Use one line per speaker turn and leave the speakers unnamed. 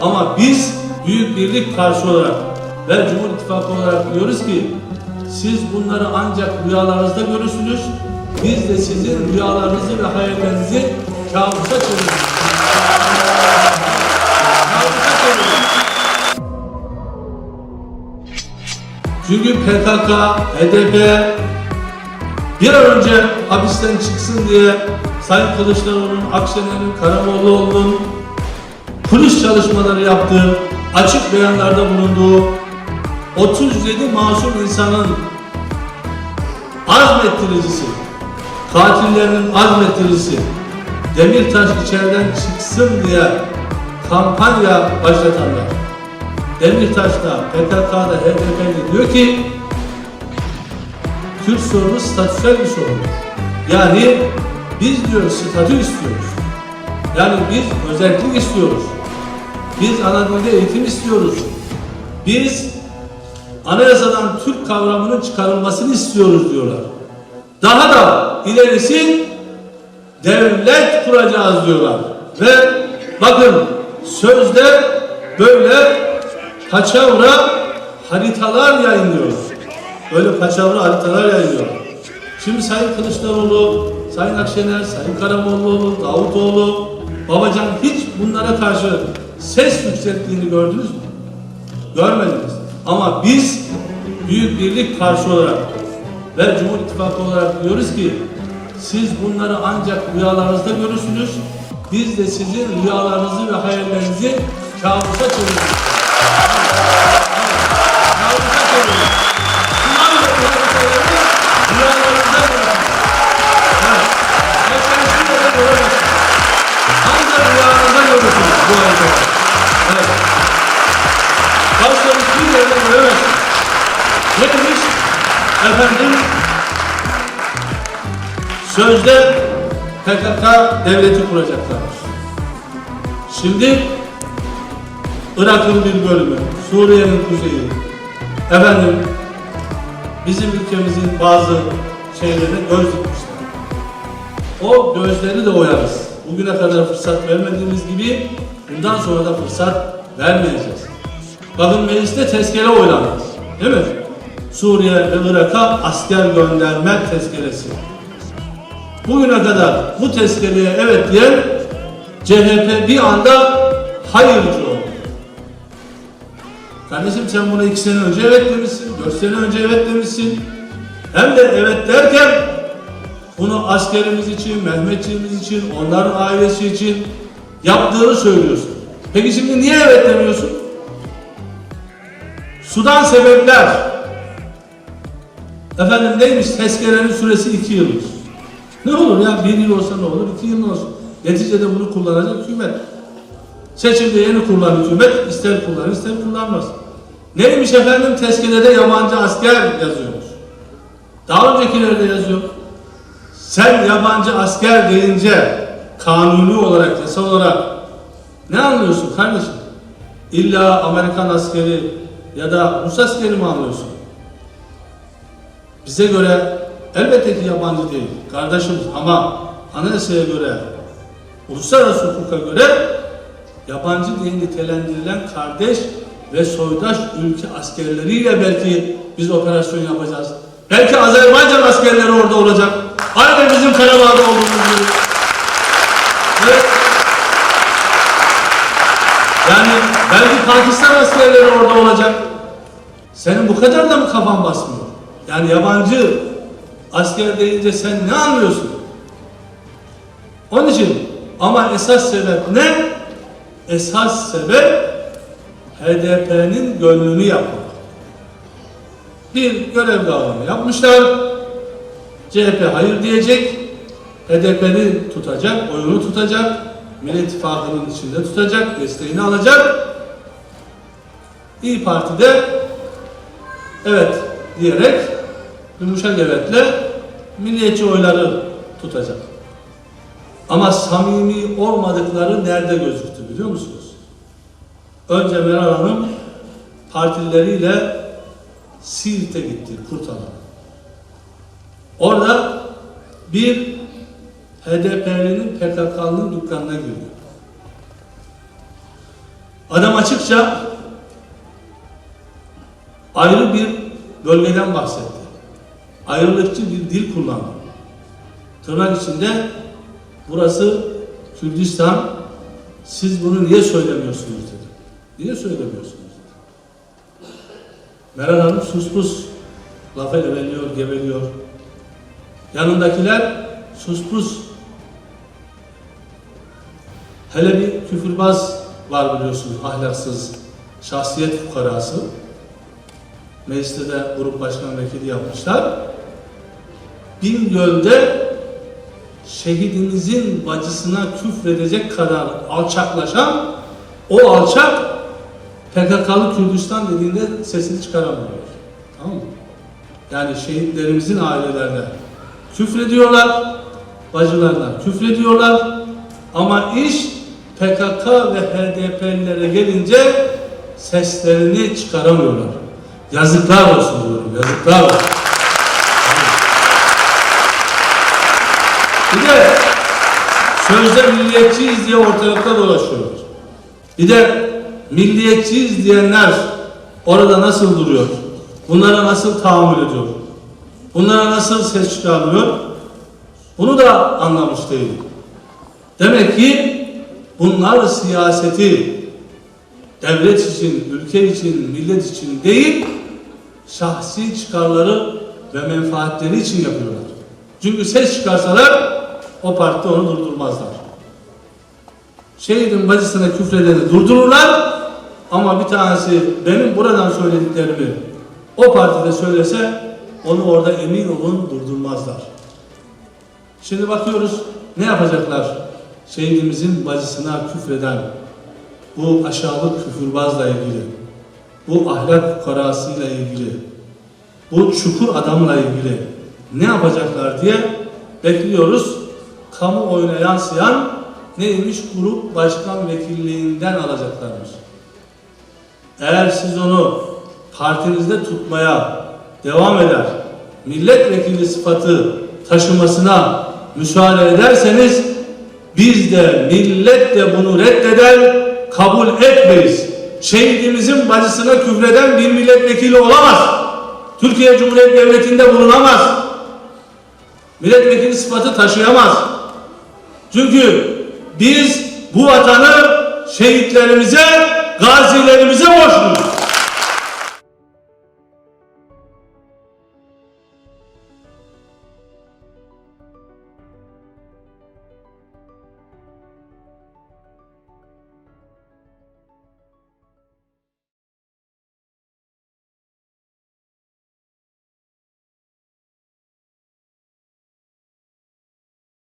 Ama biz Büyük Birlik karşı olarak ve Cumhur İttifakı olarak diyoruz ki siz bunları ancak rüyalarınızda görürsünüz. Biz de sizin rüyalarınızı ve hayallerinizi kabusa çeviririz. Çünkü PKK, HDP bir an önce hapisten çıksın diye Sayın Kılıçdaroğlu'nun, Akşener'in, Karamollaoğlu'nun kulis çalışmaları yaptığı, açık beyanlarda bulunduğu 37 masum insanın azmettiricisi, katillerinin azmettiricisi, Demirtaş içeriden çıksın diye kampanya başlatanlar, Demirtaş'ta, PKK'da, HDP'de diyor ki Kürt sorunu statüsel bir sorun. Yani biz diyor statü istiyoruz. Yani biz özellik istiyoruz. Biz ana dilde eğitim istiyoruz. Biz anayasadan Türk kavramının çıkarılmasını istiyoruz diyorlar. Daha da ilerisi devlet kuracağız diyorlar. Ve bakın sözde böyle paçavra haritalar yayınlıyor. Böyle paçavra haritalar yayınlıyor. Şimdi Sayın Kılıçdaroğlu, Sayın Akşener, Sayın Karamollaoğlu, Davutoğlu, Babacan hiç bunlara karşı ses yükselttiğini gördünüz mü? Görmediniz. Ama biz Büyük Birlik karşı olarak ve Cumhur İttifakı olarak diyoruz ki siz bunları ancak rüyalarınızda görürsünüz. Biz de sizin rüyalarınızı ve hayallerinizi kabusa çeviririz. Göremezsiniz. Ne demiş? Efendim sözde PKK devleti kuracaklarmış. Şimdi Irak'ın bir bölümü, Suriye'nin kuzeyi, efendim bizim ülkemizin bazı şeylerine göz dikmişler. O gözleri de oyarız. Bugüne kadar fırsat vermediğimiz gibi bundan sonra da fırsat vermeyeceğiz. Bakın mecliste tezkere oylandı. Değil mi? Suriye ve Irak'a asker gönderme tezkeresi. Bugüne kadar bu tezkereye evet diyen CHP bir anda hayırcı oldu. Kardeşim sen buna iki sene önce evet demişsin, dört sene önce evet demişsin. Hem de evet derken bunu askerimiz için, Mehmetçiğimiz için, onların ailesi için yaptığını söylüyorsun. Peki şimdi niye evet demiyorsun? Sudan sebepler. Efendim neymiş? Tezkerenin süresi iki yılmış. Ne olur ya bir yıl olsa ne olur, iki yıl olsun. Neticede bunu kullanacak hükümet. Seçimde yeni kurulan hükümet ister kullanır ister kullanmaz. Neymiş efendim tezkerede yabancı asker yazıyormuş. Daha öncekilerde yazıyor. Sen yabancı asker deyince kanuni olarak, yasal olarak ne anlıyorsun kardeşim? İlla Amerikan askeri ya da Rus askeri mi anlıyorsun? Bize göre elbette ki yabancı değil, kardeşimiz ama anayasaya göre, uluslararası hukuka göre yabancı diye nitelendirilen kardeş ve soydaş ülke askerleriyle belki biz operasyon yapacağız. Belki Azerbaycan askerleri orada olacak. Aynı bizim Karabağ'da olduğumuz gibi. Evet. Yani belki Pakistan askerleri orada olacak. Senin bu kadar da mı kafan basmıyor? Yani yabancı asker deyince sen ne anlıyorsun? Onun için ama esas sebep ne? Esas sebep HDP'nin gönlünü yapmak. Bir görev dağılımı yapmışlar. CHP hayır diyecek. HDP'ni tutacak, oyunu tutacak. Millet İttifakı'nın içinde tutacak, desteğini alacak. İyi Parti de evet diyerek yumuşak evetle milliyetçi oyları tutacak. Ama samimi olmadıkları nerede gözüktü biliyor musunuz? Önce Meral Hanım partileriyle Siirt'e gitti, Kurtalan. Orada bir HDP'linin PKK'nın dükkanına girdi. Adam açıkça ayrı bir bölgeden bahsetti. Ayrılıkçı bir dil kullandı. Tırnak içinde burası Kürdistan, siz bunu niye söylemiyorsunuz dedi. Niye söylemiyorsunuz dedi. Meral Hanım sus pus lafa eveliyor, geveliyor. Yanındakiler sus pus. Hele bir küfürbaz var biliyorsunuz, ahlaksız, şahsiyet fukarası. Mecliste de grup başkan vekili yapmışlar. Bingöl'de şehidimizin bacısına küfredecek kadar alçaklaşan o alçak PKK'lı Kürdistan dediğinde sesini çıkaramıyor. Tamam mı? Yani şehitlerimizin ailelerine küfrediyorlar, bacılarına küfrediyorlar ama iş PKK ve HDP'lilere gelince seslerini çıkaramıyorlar. Yazıklar olsun diyorum, yazıklar olsun. Bir de sözde milliyetçiyiz diye ortalıkta dolaşıyorlar. Bir de milliyetçiyiz diyenler orada nasıl duruyor? Bunlara nasıl tahammül ediyor? Bunlara nasıl ses çıkarmıyor? Bunu da anlamış değil. Demek ki bunlar siyaseti devlet için, ülke için, millet için değil, şahsi çıkarları ve menfaatleri için yapıyorlar. Çünkü ses çıkarsalar o partide onu durdurmazlar. Şehidin bacısına küfredeni durdururlar ama bir tanesi benim buradan söylediklerimi o partide söylese onu orada emin olun durdurmazlar. Şimdi bakıyoruz ne yapacaklar? Şehidimizin bacısına küfreden bu aşağılık küfürbazla ilgili, bu ahlak fukarasıyla ilgili, bu çukur adamla ilgili ne yapacaklar diye bekliyoruz. Kamuoyuna yansıyan neymiş? Grup başkan vekilliğinden alacaklarmış. Eğer siz onu partinizde tutmaya devam eder, milletvekili sıfatı taşımasına müsaade ederseniz biz de millet de bunu reddeder, kabul etmeyiz. Şehidimizin bacısına küfreden bir milletvekili olamaz. Türkiye Cumhuriyeti Devleti'nde bulunamaz. Milletvekili sıfatı taşıyamaz. Çünkü biz bu vatanı şehitlerimize, gazilerimize borçluyuz.